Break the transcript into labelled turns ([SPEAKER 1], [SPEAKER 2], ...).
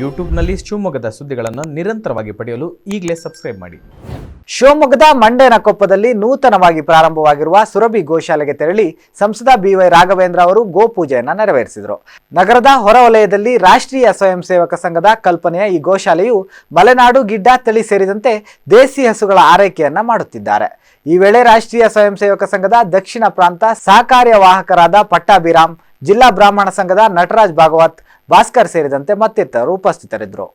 [SPEAKER 1] ಯೂಟ್ಯೂಬ್ನಲ್ಲಿ ಶಿವಮೊಗ್ಗದ ಸುದ್ದಿಗಳನ್ನು ನಿರಂತರವಾಗಿ ಪಡೆಯಲು ಈಗಲೇ ಸಬ್ಸ್ಕ್ರೈಬ್ ಮಾಡಿ.
[SPEAKER 2] ಶಿವಮೊಗ್ಗದ ಮಂಡೇನಕೊಪ್ಪದಲ್ಲಿ ನೂತನವಾಗಿ ಪ್ರಾರಂಭವಾಗಿರುವ ಸುರಭಿ ಗೋಶಾಲೆಗೆ ತೆರಳಿ ಸಂಸದ ಬಿವೈ ರಾಘವೇಂದ್ರ ಅವರು ಗೋಪೂಜೆಯನ್ನು ನೆರವೇರಿಸಿದರು. ನಗರದ ಹೊರವಲಯದಲ್ಲಿ ರಾಷ್ಟ್ರೀಯ ಸ್ವಯಂ ಸೇವಕ ಸಂಘದ ಕಲ್ಪನೆಯ ಈ ಗೋಶಾಲೆಯು ಮಲೆನಾಡು, ಗಿಡ್ಡ, ತಳಿ ಸೇರಿದಂತೆ ದೇಸಿ ಹಸುಗಳ ಆರೈಕೆಯನ್ನ ಮಾಡುತ್ತಿದ್ದಾರೆ. ಈ ವೇಳೆ ರಾಷ್ಟ್ರೀಯ ಸ್ವಯಂ ಸೇವಕ ಸಂಘದ ದಕ್ಷಿಣ ಪ್ರಾಂತ ಸಹಕಾರ್ಯವಾಹಕರಾದ ಪಟ್ಟಾಭಿರಾಮ್, ಜಿಲ್ಲಾ ಬ್ರಾಹ್ಮಣ ಸಂಘದ ನಟರಾಜ್ ಭಾಗವತ್ ಭಾಸ್ಕರ್ ಸೇರಿದಂತೆ ಮತ್ತಿತರರು ಉಪಸ್ಥಿತರಿದ್ದರು.